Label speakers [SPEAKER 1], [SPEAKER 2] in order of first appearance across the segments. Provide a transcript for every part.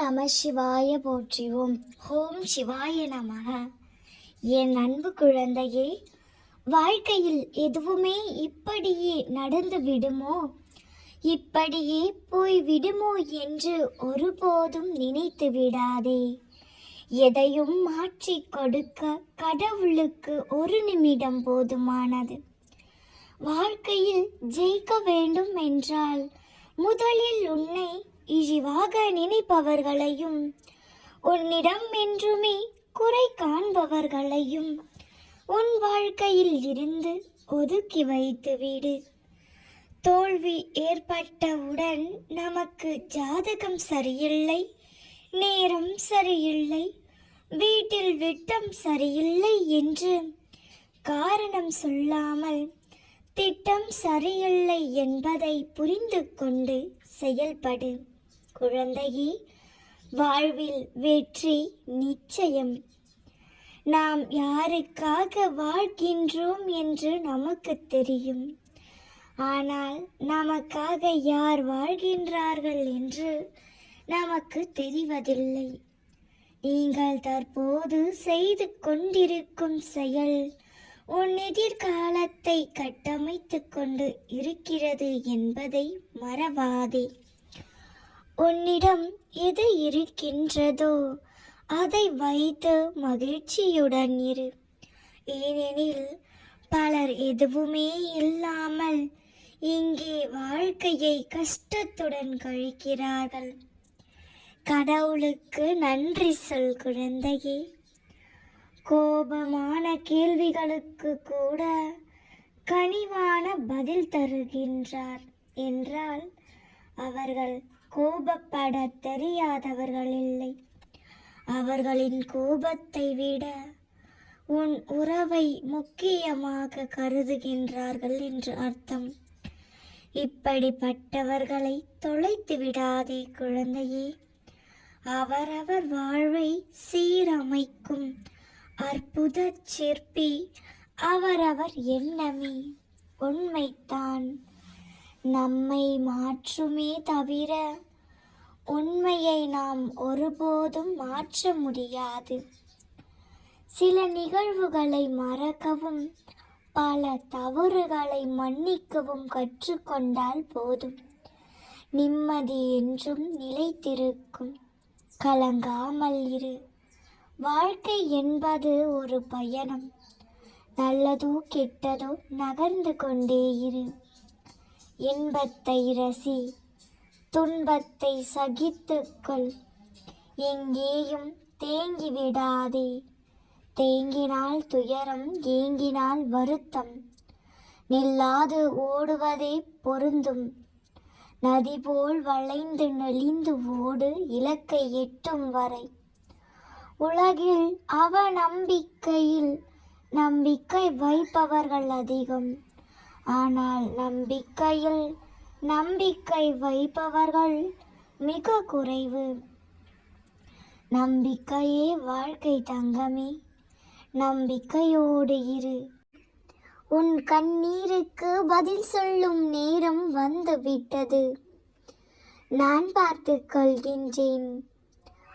[SPEAKER 1] நம சிவாய போற்றிவோம். ஓம் சிவாய நமக என் அன்பு குழந்தையே வாழ்க்கையில் எதுவுமே இப்படியே நடந்து விடுமோ? இப்படியே போய் விடுமோ என்று ஒருபோதும் நினைத்து விடாதே. எதையும் மாற்றி கொடுக்க கடவுளுக்கு ஒரு நிமிடம் போதுமானது. வாழ்க்கையில் ஜெயிக்க வேண்டும் என்றால் முதலில் உன்னை இழிவாக நினைப்பவர்களையும் உன்னிடம் என்றுமே குறை காண்பவர்களையும் உன் வாழ்க்கையில் இருந்து ஒதுக்கி வைத்து விடு. தோல்வி ஏற்பட்டவுடன் நமக்கு ஜாதகம் சரியில்லை நேரம் சரியில்லை வீட்டில் விட்டம் சரியில்லை என்று காரணம் சொல்லாமல் திட்டம் சரியில்லை என்பதை புரிந்து கொண்டு செயல்படு. குழந்தையே வாழ்வில் வெற்றி நிச்சயம். நாம் யாருக்காக வாழ்கின்றோம் என்று நமக்கு தெரியும். ஆனால் நமக்காக யார் வாழ்கின்றார்கள் என்று நமக்கு தெரிவதில்லை. நீங்கள் தற்போது செய்து கொண்டிருக்கும் செயல் உன் எதிர்காலத்தை கட்டமைத்து கொண்டு இருக்கிறது என்பதை மறவாதே. உன்னிடம் எது இருக்கின்றதோ அதை வைத்து மகிழ்ச்சியுடன் இரு. ஏனெனில் பலர் எதுவுமே இல்லாமல் இங்கே வாழ்க்கையை கஷ்டத்துடன் கழிக்கிறார்கள். கடவுளுக்கு நன்றி சொல் குழந்தையே. கோபமான கேள்விகளுக்கு கூட கனிவான பதில் தருகின்றார் என்றால் அவர்கள் கோபப்பட தெரியாதவர்கள் இல்லை. அவர்களின் கோபத்தை விட உன் உறவை முக்கியமாக கருதுகின்றார்கள் என்று அர்த்தம். இப்படிப்பட்டவர்களை தொலைத்து விடாதே குழந்தையே. அவரவர் வாழ்வை சீரமைக்கும் அற்புத சிற்பி அவரவர் எண்ணமே. உண்மைத்தான் நம்மை மாற்றுமே தவிர உண்மையை நாம் ஒருபோதும் மாற்ற முடியாது. சில நிகழ்வுகளை மறக்கவும் பல தவறுகளை மன்னிக்கவும் கற்றுக்கொண்டால் போதும். நிம்மதி என்றும் நிலைத்திருக்கும். கலங்காமல் இரு. வாழ்க்கை என்பது ஒரு பயணம். நல்லதோ கெட்டதோ நகர்ந்து கொண்டே இரு. இன்பத்தை ரசி துன்பத்தை சகித்துக்கொள். எங்கேயும் தேங்கி விடாதே. தேங்கினால் துயரம் ஏங்கினால் வருத்தம். நில்லாது ஓடுவதே பொருந்தும். நதி போல் வளைந்து நெளிந்து ஓடு இலக்கை எட்டும் வரை. உலகில் அவ நம்பிக்கையில் நம்பிக்கை வைப்பவர்கள் அதிகம். ஆனால் நம்பிக்கையில் நம்பிக்கை வைப்பவர்கள் மிக குறைவு. நம்பிக்கையே வாழ்க்கை தங்கமே. நம்பிக்கையோடு இரு. உன் கண்ணீருக்கு பதில் சொல்லும் நேரம் வந்துவிட்டது. நான் பார்த்து கொள்கின்றேன்.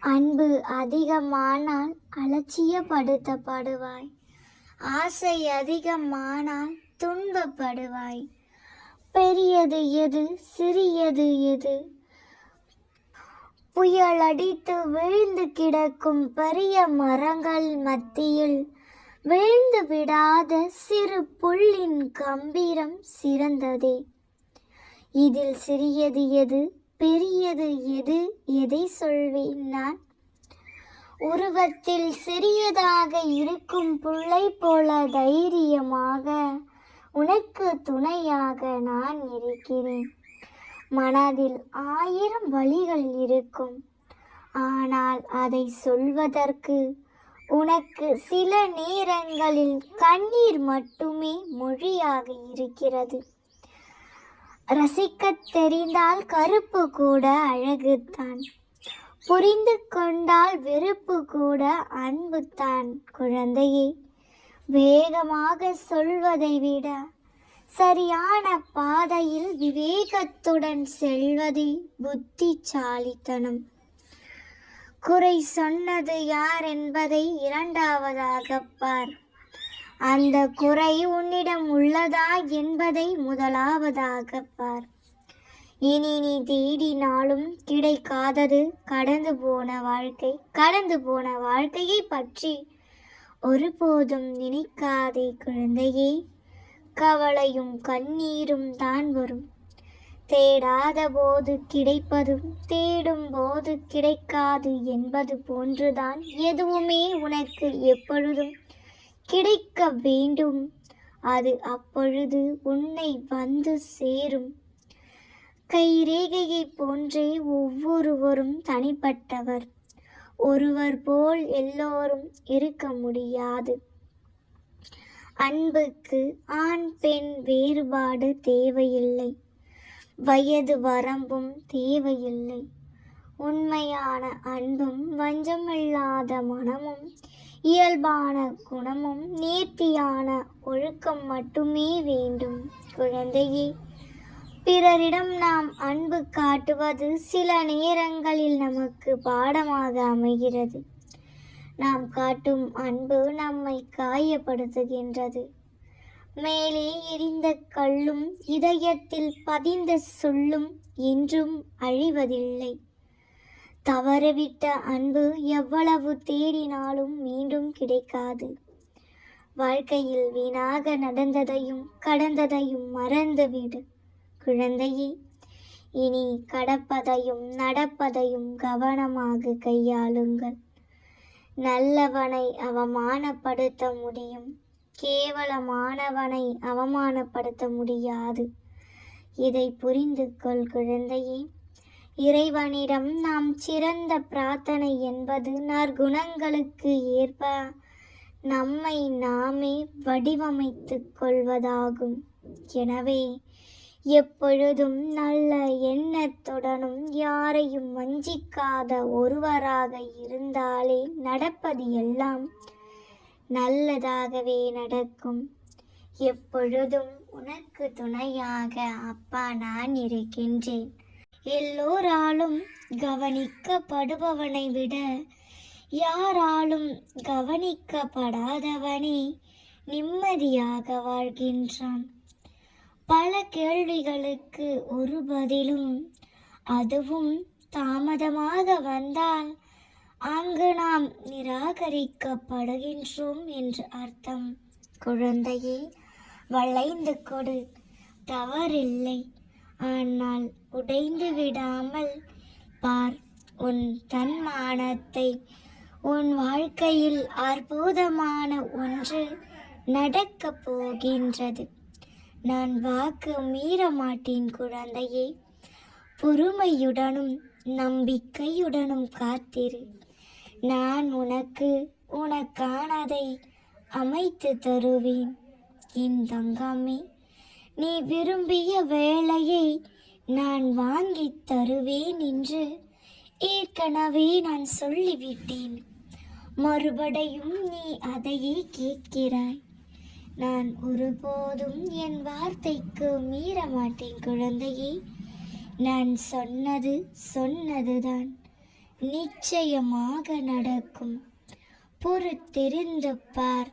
[SPEAKER 1] அன்பு அதிகமானால் அலட்சியப்படுத்தப்படுவாய். ஆசை அதிகமானால் துன்பப்படுவாய். பெரியது எது சிறியது எது? புயல் அடித்து விழுந்து கிடக்கும் பெரிய மரங்கள் மத்தியில் விழுந்து விடாத சிறு புல்லின் கம்பீரம் சிறந்ததே. இதில் சிறியது எது பெரியது எது எதை சொல்வேன் நான்? உருவத்தில் சிறியதாக இருக்கும் புள்ளை போல தைரியமாக உனக்கு துணையாக நான் இருக்கிறேன். மனதில் ஆயிரம் வழிகள் இருக்கும். ஆனால் அதை சொல்வதற்கு உனக்கு சில நேரங்களில் கண்ணீர் மட்டுமே மொழியாக இருக்கிறது. ரசிக்கத் தெரிந்தால் கருப்பு கூட அழகுத்தான். புரிந்து கொண்டால் வெறுப்பு கூட அன்புத்தான் குழந்தையே. வேகமாக சொல்வதை விட சரியான பாதையில் விவேகத்துடன் செல்வதே புத்திசாலித்தனம். குறை சொன்னது யார் என்பதை இரண்டாவதாக பார். அந்த குறை உன்னிடம் உள்ளதா என்பதை முதலாவதாக பார். இனி நீ தேடினாலும் கிடைக்காதது கடந்து போன வாழ்க்கை கடந்து போன வாழ்க்கையை பற்றி ஒருபோதும் நினைக்காதே குழந்தையே. கவலையும் கண்ணீரும் தான் வரும். தேடாத போது கிடைப்பதும் தேடும் போது கிடைக்காது என்பது போன்றுதான் எதுவுமே உனக்கு எப்பொழுதும் கிடைக்க வேண்டும். அது அப்பொழுது உன்னை வந்து சேரும். கைரேகையை போன்றே ஒவ்வொருவரும் தனிப்பட்டவர். ஒருவர் போல் எல்லோரும் இருக்க முடியாது. அன்புக்கு ஆண் பெண் வேறுபாடு தேவையில்லை. வயது வரம்பும் தேவையில்லை. உண்மையான அன்பும் வஞ்சமில்லாத மனமும் இயல்பான குணமும் நேர்த்தியான ஒழுக்கம் மட்டுமே வேண்டும். குழந்தையே பிறரிடம் நாம் அன்பு காட்டுவது சில நேரங்களில் நமக்கு பாடமாக அமைகிறது. நாம் காட்டும் அன்பு நம்மை காயப்படுத்துகின்றது. மேலே எரிந்த கல்லும் இதயத்தில் பதிந்த சொல்லும் என்றும் அழிவதில்லை. தவறவிட்ட அன்பு எவ்வளவு தேடினாலும் மீண்டும் கிடைக்காது. வாழ்க்கையில் வீணாக நடந்ததையும் கடந்ததையும் மறந்துவிடு. குழந்தையே இனி கடப்பதையும் நடப்பதையும் கவனமாக கையாளுங்கள். நல்லவனை அவமானப்படுத்த முடியும். கேவலமானவனை அவமானப்படுத்த முடியாது. இதை புரிந்து கொள் குழந்தையே. இறைவனிடம் நாம் சிறந்த பிரார்த்தனை என்பது நற்குணங்களுக்கு ஏற்ப நம்மை நாமே வடிவமைத்துக் கொள்வதாகும். எனவே எப்பொழுதும் நல்ல எண்ணத்துடனும் யாரையும் வஞ்சிக்காத ஒருவராக இருந்தாலே நடப்பது எல்லாம் நல்லதாகவே நடக்கும். எப்பொழுதும் உனக்கு துணையாக அப்பா நான் இருக்கின்றேன். எல்லோராலும் கவனிக்கப்படுபவனை விட யாராலும் கவனிக்கப்படாதவனே நிம்மதியாக வாழ்கின்றான். பல கேள்விகளுக்கு ஒரு பதிலும் அதுவும் தாமதமாக வந்தால் அங்கு நாம் நிராகரிக்கப்படுகின்றோம் என்று அர்த்தம். குழந்தையே வளைந்து கொடு. தவறில்லை. ஆனால் உடைந்து விடாமல் பார். உன் தன்மானத்தை உன் வாழ்க்கையில் அற்புதமான ஒன்று நடக்கப் போகின்றது. நான் வாக்கு மீற மாட்டேன் குழந்தையே. பொறுமையுடனும் நம்பிக்கையுடனும் காத்திரு. நான் உனக்கு உனக்கானதை அமைத்து தருவேன். என் தங்கமே நீ விரும்பிய வேலையை நான் வாங்கித் தருவேன் என்று ஏற்கனவே நான் சொல்லிவிட்டேன். மறுபடியும் நீ அதையே கேட்கிறாய். நான் ஒருபோதும் என் வார்த்தைக்கு மீற மாட்டேன் குழந்தையே. நான் சொன்னது சொன்னதுதான். நிச்சயமாக நடக்கும். பொறுத்திருந்து பார்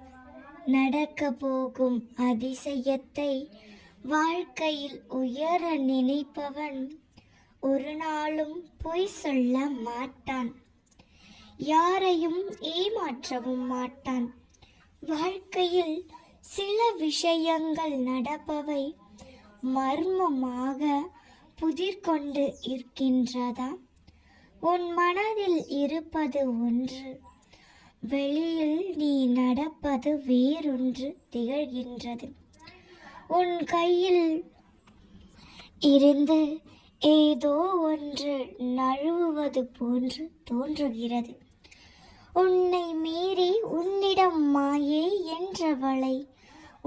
[SPEAKER 1] நடக்க போகும் அதிசயத்தை வாழ்க்கையில் உயர நினைப்பவன் ஒரு நாளும் பொய் சொல்ல மாட்டான். யாரையும் ஏமாற்றவும் மாட்டான். வாழ்க்கையில் சில விஷயங்கள் நடப்பவை மர்மமாக புதிர்கொண்டு இருக்கின்றதா? உன் மனதில் இருப்பது ஒன்று வெளியில் நீ நடப்பது வேறொன்று திகழ்கின்றது. உன் கையில் இருந்து ஏதோ ஒன்று நழுவுவது போன்று தோன்றுகிறது. உன்னை மீறி உன்னிடம் மாயே என்றவளை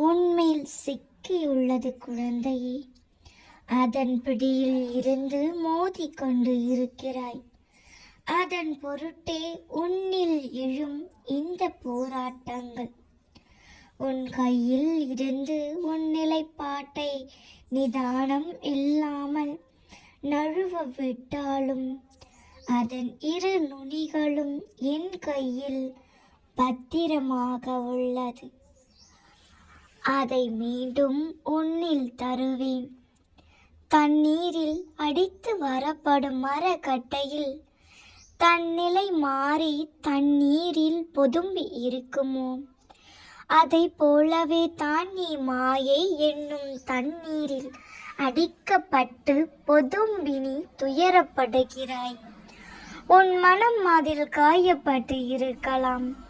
[SPEAKER 1] உண்மையில் சிக்கியுள்ளது குழந்தையே. அதன் பிடியில் இருந்து மோதிக்கொண்டு இருக்கிறாய். அதன் பொருட்டே உன்னில் எழும் இந்த போராட்டங்கள். உன் கையில் இருந்து உன் நிலைப்பாட்டை நிதானம் இல்லாமல் நழுவ விட்டாலும் அதன் இரு நுனிகளும் என் கையில் பத்திரமாக உள்ளது. அதை மீண்டும் உன்னில் தருவேன். தண்ணீரில் அடித்து வரப்படும் மரக்கட்டையில் தன்னிலை மாறி தண்ணீரில் பொதும்பி இருக்குமோ? அதை போலவே தான் நீ மாயை என்னும் தண்ணீரில் அடிக்கப்பட்டு பொதும்பினி துயரப்படுகிறாய். உன் மனம் அதில் காயப்பட்டு இருக்கலாம்.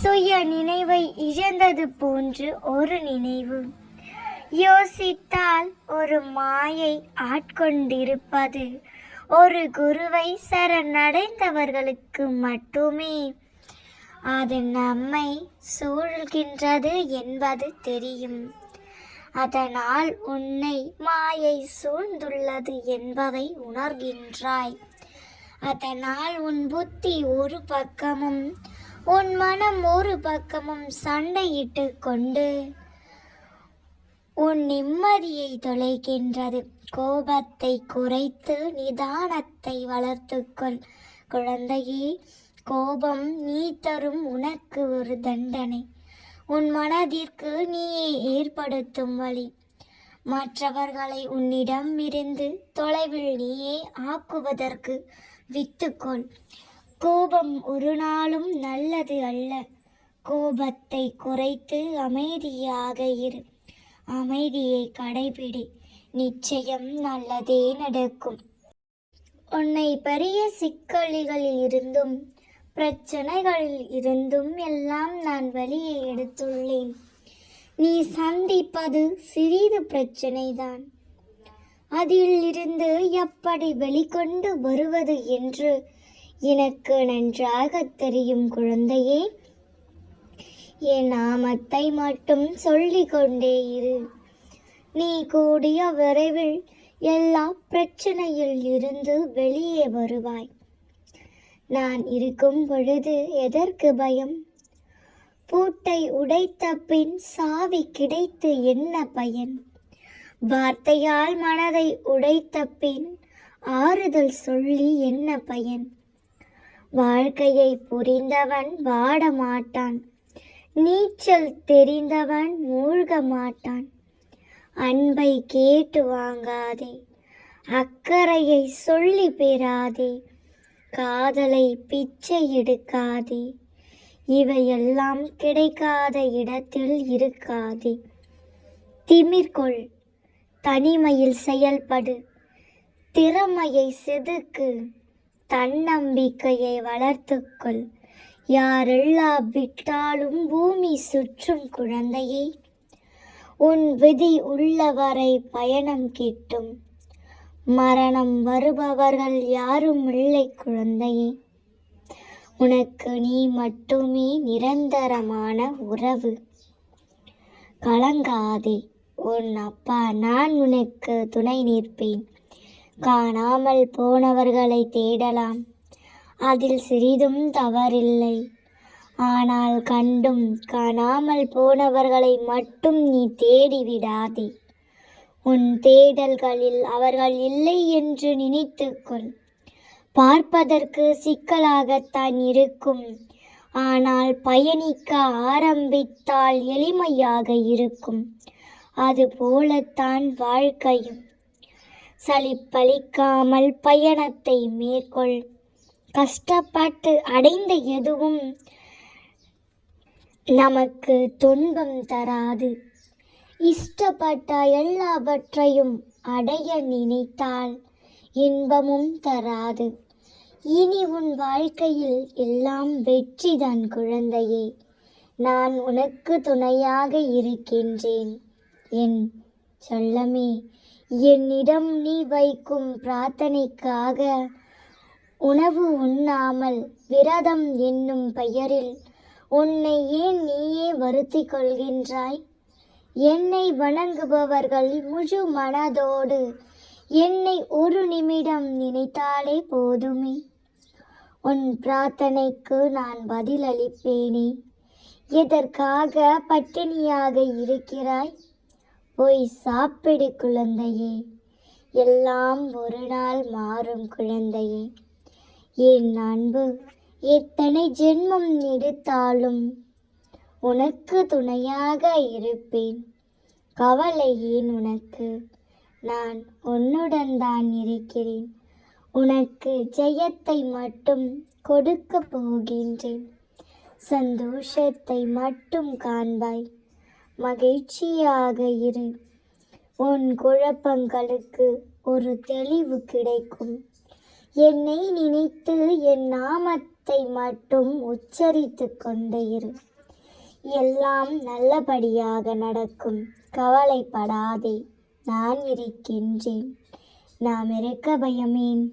[SPEAKER 1] சுய நினைவை இழந்தது போன்று ஒரு நினைவு. யோசித்தால் ஒரு மாயை ஆட்கொண்டிருப்பது. ஒரு குருவை சரணடைந்தவர்களுக்கு மட்டுமே. அது நம்மை சூழ்கின்றது என்பது தெரியும். அதனால் உன்னை மாயை சூழ்ந்துள்ளது என்பதை உணர்கின்றாய். அதனால் உன் புத்தி ஒரு பக்கமும் உன் மனம் ஒரு பக்கமும் சண்டையிட்டு கொண்டு உன் நிம்மதியை தொலைக்கின்றது. கோபத்தை குறைத்து நிதானத்தை வளர்த்துக்கொள் குழந்தையே கோபம் நீ தரும் உனக்கு ஒரு தண்டனை. உன் மனதிற்கு நீயே ஏற்படுத்தும் வழி. மற்றவர்களை உன்னிடம் இருந்து தொலைவில் நீயே ஆக்குவதற்கு வித்துக்கொள் கோபம் ஒரு நாளும் நல்லது அல்ல. கோபத்தை குறைத்து அமைதியாக இரு. அமைதியை கடைபிடி. நிச்சயம் நல்லதே நடக்கும். உன்னை பெரிய சிக்கல்களில் இருந்தும் பிரச்சனைகளில் இருந்தும் எல்லாம் நான் வழியை எடுத்துள்ளேன். நீ சந்திப்பது சிறிது பிரச்சனைதான். அதில் இருந்து எப்படி வெளிக்கொண்டு வருவது என்று எனக்கு நன்றாக தெரியும் குழந்தையே. என் நாமத்தை மட்டும் சொல்லிக் கொண்டே இரு. நீ கூடிய விரைவில் எல்லா பிரச்சனையில் இருந்து வெளியே வருவாய். நான் இருக்கும் பொழுது எதற்கு பயம்? பூட்டை உடைத்த பின் சாவி கிடைத்து என்ன பயன்? வார்த்தையால் மனதை உடைத்த பின் ஆறுதல் சொல்லி என்ன பயன்? வாழ்க்கையை புரிந்தவன் வாட மாட்டான் நீச்சல் தெரிந்தவன் மூழ்க மாட்டான் அன்பை கேட்டு வாங்காதே அக்கறையை சொல்லி பெறாதே காதலை பிச்சை எடுக்காதே இவையெல்லாம் கிடைக்காத இடத்தில் இருக்காதே. திமிர்கொள் தனிமையில் செயல்படு திறமையை செதுக்கு. தன்னம்பிக்கையை வளர்த்துக்கொள். யாரெல்லாம் விட்டாலும் பூமி சுற்றும் குழந்தையே. உன் விதி உள்ளவரை பயணம் கிட்டும். மரணம் வருபவர்கள் யாரும் இல்லை குழந்தையே. உனக்கு நீ மட்டுமே நிரந்தரமான உறவு. கலங்காதே. உன் அப்பா நான் உனக்கு துணை நிற்பேன். காணாமல் போனவர்களை தேடலாம். அதில் சிறிதும் தவறில்லை. ஆனால் கண்டும் காணாமல் போனவர்களை மட்டும் நீ தேடிவிடாதே உன் தேடல்களில் அவர்கள் இல்லை என்று நினைத்துக்கொள். பார்ப்பதற்கு சிக்கலாகத்தான் இருக்கும். ஆனால் பயணிக்க ஆரம்பித்தால் எளிமையாக இருக்கும். அதுபோலத்தான் வாழ்க்கையும். சலிப்பளிக்காமல் பயணத்தை மேற்கொள். கஷ்டப்பட்டு அடைந்த எதுவும் நமக்கு துன்பம் தராது. இஷ்டப்பட்ட எல்லாவற்றையும் அடைய நினைத்தால் இன்பமும் தராது. இனி உன் வாழ்க்கையில் எல்லாம் வெற்றிதான் குழந்தையே. நான் உனக்கு துணையாக இருக்கின்றேன். என் சொல்லமே என்னிடம் நீ வைக்கும் பிரார்த்தனைக்காக உணவு உண்ணாமல் விரதம் என்னும் பெயரில் உன்னை ஏன் நீயே வருத்திக் கொள்கின்றாய்? என்னை வணங்குபவர்கள் முழு மனதோடு என்னை ஒரு நிமிடம் நினைத்தாலே போதுமே. உன் பிரார்த்தனைக்கு நான் பதிலளிப்பேனே. எதற்காக பட்டினியாக இருக்கிறாய்? போய் சாப்பிடு குழந்தையே. எல்லாம் ஒரு நாள் மாறும் குழந்தையே. என் அன்பு எத்தனை ஜென்மம் எடுத்தாலும் உனக்கு துணையாக இருப்பேன். கவலை ஏன் உனக்கு? நான் உன்னுடன் தான் இருக்கிறேன். உனக்கு ஜெயத்தை மட்டும் கொடுக்க போகின்றேன். சந்தோஷத்தை மட்டும் காண்பாய். மகிழ்ச்சியாக இரு. உன் குழப்பங்களுக்கு ஒரு தெளிவு கிடைக்கும். என்னை நினைத்து என் நாமத்தை மட்டும் உச்சரித்து கொண்டே இரு. எல்லாம் நல்லபடியாக நடக்கும். கவலைப்படாதே. நான் இருக்கின்றேன். நாம் இருக்க பயமேன்.